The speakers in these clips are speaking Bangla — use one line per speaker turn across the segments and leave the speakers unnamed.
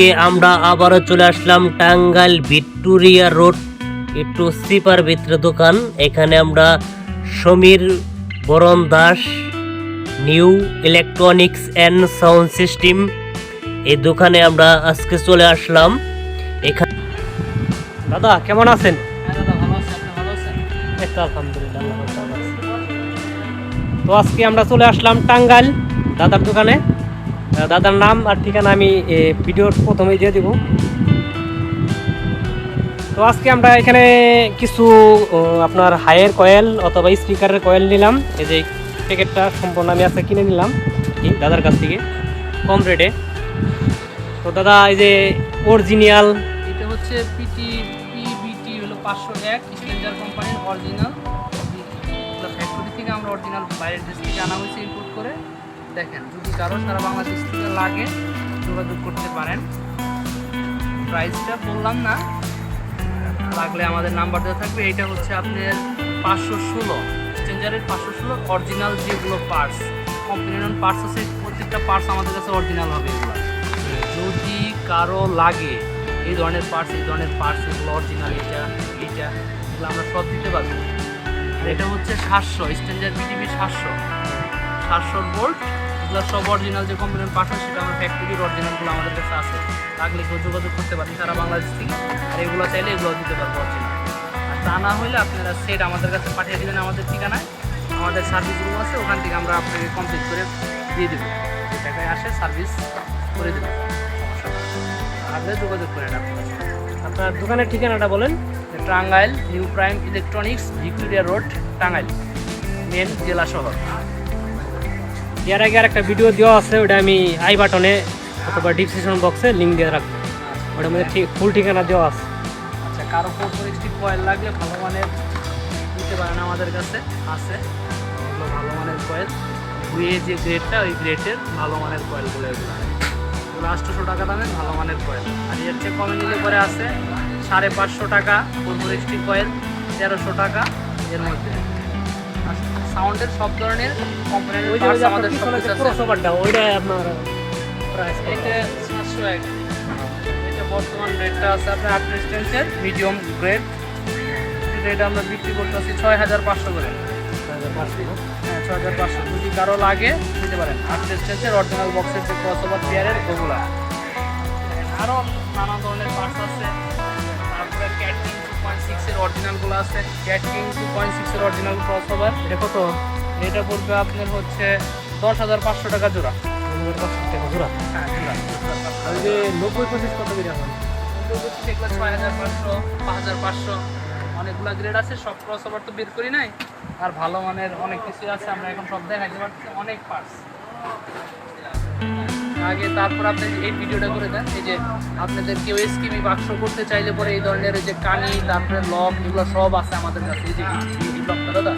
আজকে আমরা আবারও চলে আসলাম টাঙ্গাইল ভিক্টোরিয়া রোড একটু সিপার ভিতরে দোকান। এখানে আমরা Samir Baran Das new electronics and sound system. এই দোকানে আমরা আজকে চলে আসলাম। এখানে দাদা কেমন আছেন? তো আলহামদুলিল্লাহ। তো আজকে আমরা চলে আসলাম টাঙ্গাইল দাদার দোকানে। দাদার নাম আর ঠিকানা আমি ভিডিওর প্রথমেই দিয়ে দিব। তো আজকে আমরা এখানে কিছু আপনার হাইয়ের কয়েল অথবা স্পিকারের কয়েল নিলাম। এই যে প্যাকেটটা সম্পূর্ণ আমি আজকে কিনে নিলাম দাদার কাছ থেকে, কম রেটে। তো দাদা, এই যে অরিজিনাল
এটা হচ্ছে পিটি পিবিটি হলো পাঁচশো এক কোম্পানির অরিজিনাল ফ্যাক্টরি থেকে আমরা অরিজিনাল বাইরের দেশ থেকে আনা হয়েছে ইম্পোর্ট করে। দেখেন, যদি কারও সারা বাংলাদেশ থেকে লাগে, যোগাযোগ করতে পারেন। প্রাইসটা বললাম না, লাগলে আমাদের নাম্বার দেওয়া থাকবে। এইটা হচ্ছে আপনার পাঁচশো ষোলো। স্ট্রেঞ্জারের পাঁচশো ষোলো অরিজিনাল যেগুলো পার্টস কম্পিনিয়ন পার্টস আছে, প্রত্যেকটা পার্টস আমাদের কাছে অরিজিনাল হবে এগুলো। যদি কারও লাগে, এই ধরনের পার্টস এই ধরনের পার্টস এগুলো অরিজিনাল এটা এটা এগুলো আমরা সব দিতে পারব। এটা হচ্ছে সাতশো স্ট্যান্ডার্ড বিটিভি সাতশো। সাতশো বোল্ট এগুলো সব অরিজিনাল যে কোম্পানির পার্টস সেটা আমার ফ্যাক্টরির অরিজিনালগুলো আমাদের কাছে আছে। লাগলে কেউ যোগাযোগ করতে পারেন, সারা বাংলাদেশ থেকে। আর এগুলো চাইলে এগুলো দিতে পারব অরিজিনাল আর তা না হলে আপনারা সেট আমাদের কাছে পাঠিয়ে দেবেন আমাদের ঠিকানায়। আমাদের সার্ভিস রুম আছে, ওখান থেকে আমরা আপনাকে কমপ্লিট করে দিয়ে দেবো। টাকায় আসে সার্ভিস করে দেবো। আপনি যোগাযোগ করেন আপনার।
আপনার দোকানের ঠিকানাটা বলেন।
Tangail, new prime electronics, Victoria road, Tangail, main জেলা শহর।
এর আগে আর একটা ভিডিও দেওয়া আছে, ওটা আমি আই বাটনে অথবা ডিসক্রিপশন বক্সে লিঙ্ক দিয়ে রাখব। ওটার মধ্যে ঠিক ফুল ঠিকানা দেওয়া আছে।
আচ্ছা কারও স্টিক কয়েল লাগলে ভালো মানের নিতে পারেন আমাদের কাছে, আছে। ভালো মানের কয়েল দুয়ে যে গ্রেডটা ওই গ্রেডের ভালো মানের কয়েলগুলো এগুলো। এগুলো আটশোশো টাকা দামের ভালো মানের কয়েল আর এর চেয়ে কমে নিলে পরে আছে সাড়ে পাঁচশো টাকা স্টিক কয়েল তেরোশো টাকা, এর মধ্যে। সাউন্ডের সব ধরনের আমাদের
আপনার
সব কিছু আছে।
ক্রসওভারটা ওইটা আপনার প্রাইস
এটা সাতশো এক। এটা বর্তমান রেটটা আছে আপনার আট ডিস্টেন্সের মিডিয়াম গ্রেড এটা আমরা বিক্রি করতেছি ছয় হাজার পাঁচশো করে। হ্যাঁ ছয় হাজার পাঁচশো। যদি কারও লাগে নিতে পারেন। আট ডিস্টেন্সের অরিজিনাল বক্সের যে ক্রস ওভার পেয়ারের ওগুলা। আরও নানা ধরনের পার্টস আছে। তারপরে ক্যাটকিং টু পয়েন্ট সিক্সের অরিজিনালগুলো আছে। ক্যাটকিং টু পয়েন্ট সিক্সের অরিজিনাল ক্রস ওভার
এটা কত
এটা পড়বে আপনার হচ্ছে দশ হাজার পাঁচশো টাকা জোড়া।
টাকা জোড়া?
হ্যাঁ জোড়া।
আর যে নব্বই পঁচিশ কত এখন?
ছয় হাজার পাঁচশো পাঁচ হাজার পাঁচশো। অনেকগুলো গ্রেড আছে সব ক্রস ওভার তো বের করি নাই। আর ভালো মানের অনেক কিছু আছে আমরা এখন সব দেখাইতে পারছি অনেক পার্টস আগে তারপর আপনি এই ভিডিওটা করে দেন। এই যে আপনাদের কেউ এসকিবি বাক্স করতে চাইলে পরে এই ধরনের যে কানি, তারপরে লক এগুলো সব আছে আমাদের কাছে। এই যে এই লকটা, দাদা,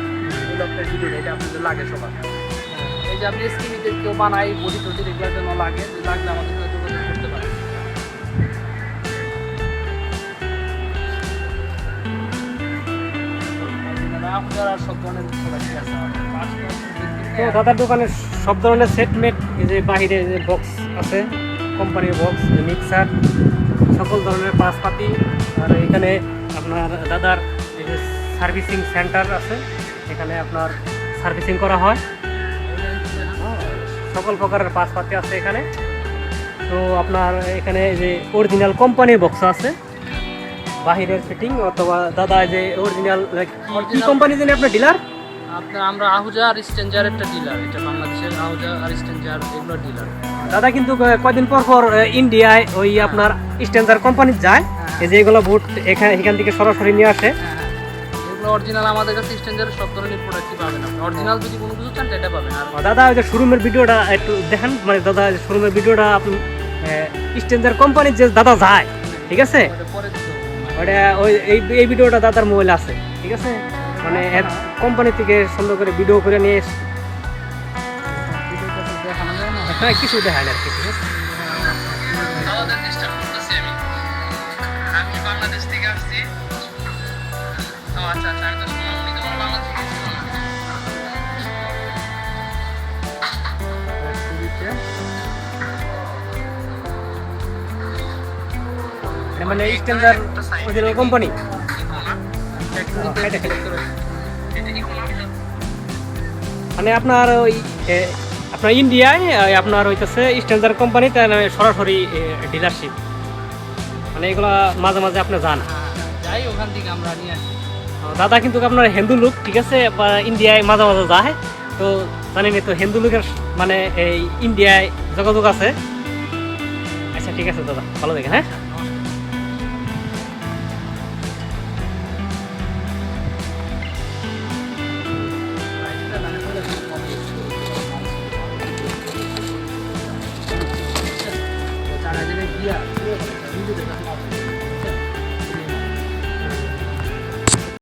এই লকটার ভিডিওটা এটা আপনাদের লাগে সবার। এই যে আপনি এসকিবিতে কেউ বানাই বডি টডি এগুলোর জন্য লাগে লাগলে আমাদের সাথে যোগাযোগ আপনার সব ধরনের প্রোডাক্টই আছে
তো দাদার দোকানে সব ধরনের সেটমেট এই যে বাহিরে যে বক্স আছে কোম্পানির বক্স মিক্সার সকল ধরনের পাসপাতি আর এখানে আপনার দাদার এই যে সার্ভিসিং সেন্টার আছে এখানে আপনার সার্ভিসিং করা হয়। সকল প্রকারের পাসপাতি আছে এখানে। তো আপনার এখানে এই যে অরিজিনাল কোম্পানির বক্স আছে বাহিরের ফিটিং অথবা দাদা যে অরিজিনাল কি কোম্পানি জানি আপনার ডিলার
আপনার আমরা আহুজা আর স্টেঞ্জার একটা ডিলার এটা বাংলাদেশের আহুজা আর স্টেঞ্জার এগুলো ডিলার
দাদা কিন্তু কয়দিন পর পর ইন্ডিয়ায় ওই আপনার স্ট্যান্ডার কোম্পানি যায় এই যে এগুলো বুট এখানে এখান থেকে সরাসরি নিয়ে আসে।
হ্যাঁ হ্যাঁ এগুলো অরিজিনাল আমাদের কাছে স্টেঞ্জারের সব ধরনের প্রোডাক্টই পাবেন আপনি। অরিজিনাল যদি কোনো কিছু চান সেটা পাবেন। আর
দাদা ওই যে শোরুমের ভিডিওটা একটু দেখেন। মানে দাদা শোরুমের ভিডিওটা আপনি স্ট্যান্ডার কোম্পানির যে দাদা যায় ঠিক আছে?
ওটা
ওই এই ভিডিওটা দাদার মোবাইল আছে ঠিক আছে? মানে কোম্পানি থেকে সুন্দর করে ভিডিও করে নিয়ে এসে হ্যাঁ কিছু দেখায় না আর কি ঠিক আছে?
আমাদের ডিস্টার্ব করতেছি আমি। আমি বাংলাদেশ থেকে আসছি। আচ্ছা আচ্ছা
মানে স্ট্যান্ডার্ড অরিজিনাল কোম্পানি এটা মানে আপনার ওই আপনার ইন্ডিয়ায় আপনার হইতেছে স্ট্যান্ডার্ড কোম্পানি তার সরাসরি ডিলারশিপ মানে এগুলা মাঝে মাঝে আপনি যান।
হ্যাঁ, যাই ওখান থেকে আমরা নিয়ে আসি।
দাদা কিন্তু আপনার হিন্দু লোক ঠিক আছে বা ইন্ডিয়ায় মাঝে মাঝে যায়। তো জানেনি তো হিন্দু লোকের মানে এই ইন্ডিয়ায় যোগাযোগ আছে। আচ্ছা ঠিক আছে দাদা ভালো দেখেন হ্যাঁ।